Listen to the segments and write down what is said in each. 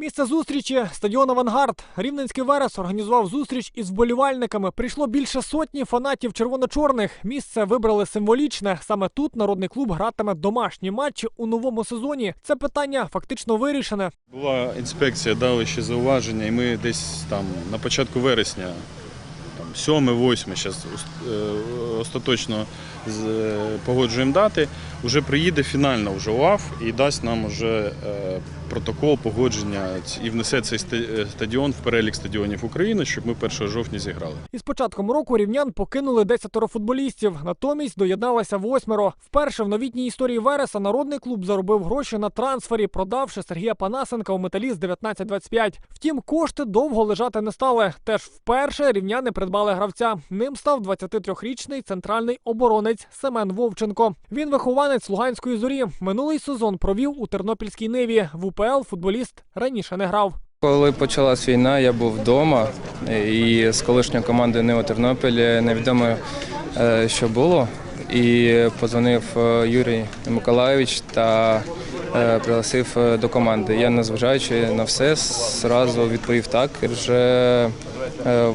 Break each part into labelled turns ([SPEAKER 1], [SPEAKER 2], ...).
[SPEAKER 1] Місце зустрічі стадіон Авангард. Рівненський Верес організував зустріч із вболівальниками. Прийшло більше сотні фанатів червоно-чорних. Місце вибрали символічне. Саме тут народний клуб гратиме домашні матчі у новому сезоні. Це питання фактично вирішене.
[SPEAKER 2] Була інспекція, дали ще зауваження, і ми десь там на початку вересня, там 7-8, зараз остаточно е, погоджуємо дати. Уже приїде фінально вже УАФ і дасть нам уже е, протокол погодження і внесе цей е, стадіон в перелік стадіонів України, щоб ми 1 жовтня зіграли.
[SPEAKER 1] Із початком року рівнян покинули десятеро футболістів. Натомість доєдналося восьмеро. Вперше в новітній історії Вереса народний клуб заробив гроші на трансфері, продавши Сергія Панасенка у металіст 1925. Втім, кошти довго лежати не стали. Теж вперше рівняни придбали гравця. Ним став 23-річний центральний оборонець Семен Вовченко. Він вихованець Луганської зорі. Минулий сезон провів у Тернопільській ниві. В УПЛ футболіст раніше не грав.
[SPEAKER 3] Коли почалась війна, я був вдома і з колишньою командою Нео Тернопіль невідомо, е, що було. І позвонив е, Юрій Миколайович та е, пригласив до команди. Я, незважаючи на все, зразу відповів так. Вже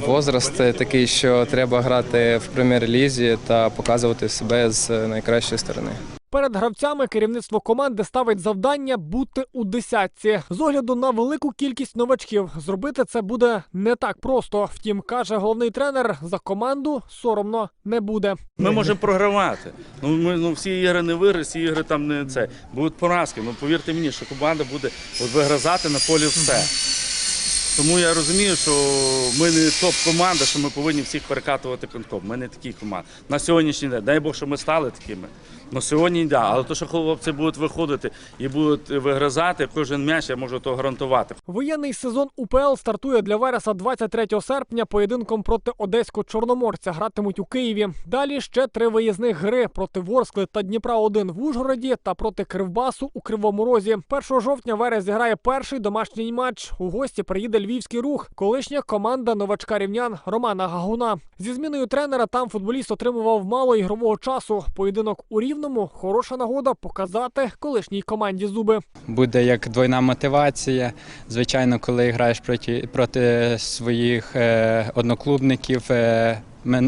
[SPEAKER 3] возраст такий, що треба грати в прем'єр-лізі та показувати себе з найкращої сторони.
[SPEAKER 1] Перед гравцями керівництво команди ставить завдання бути у десятці. З огляду на велику кількість новачків зробити це буде не так просто. Втім, каже головний тренер, за команду соромно не буде.
[SPEAKER 4] Ми можемо програвати. Ну ми ну всі ігри не вигри, всі ігри там не це. Будуть поразки. Ну повірте мені, що команда буде от вигризати на полі все. Тому я розумію, що ми не топ-команда, що ми повинні всіх перекатувати пинком. Ми не такі команди. На сьогоднішній день, дай Бог, що ми стали такими. Ну сьогодні да. Але то, що хлопці будуть виходити і будуть вигризати, кожен м'яч я можу то гарантувати.
[SPEAKER 1] Воєнний сезон УПЛ стартує для Вереса 23 серпня поєдинком проти одеського чорноморця. Гратимуть у Києві. Далі ще три виїзних гри проти Ворскли та Дніпра 1 в Ужгороді та проти Кривбасу у Кривому Розі. 1 жовтня Верес зіграє перший домашній матч. У гості приїде львівський рух, колишня команда новачка рівнян Романа Гагуна. Зі зміною тренера там футболіст отримував мало ігрового часу. Поєдинок у рівному хороша нагода показати колишній команді зуби.
[SPEAKER 5] буде як двойна мотивація. Звичайно, коли граєш проти, проти своїх е, одноклубників е,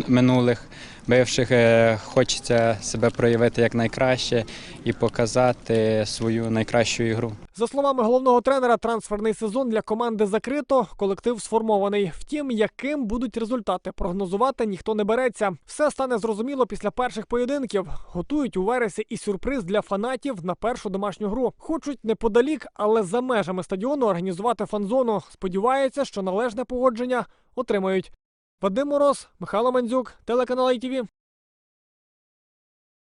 [SPEAKER 5] минулих, бивших, е, хочеться себе проявити як найкраще і показати свою найкращу ігру.
[SPEAKER 1] За словами головного тренера, трансферний сезон для команди закрито. Колектив сформований. Втім, яким будуть результати, прогнозувати ніхто не береться. Все стане зрозуміло після перших поєдинків. Готують у вересі і сюрприз для фанатів на першу домашню гру. Хочуть неподалік, але за межами стадіону організувати фан-зону. Сподіваються, що належне погодження отримають. Вадим Мороз, Михайло Мандзюк, телеканал ITV.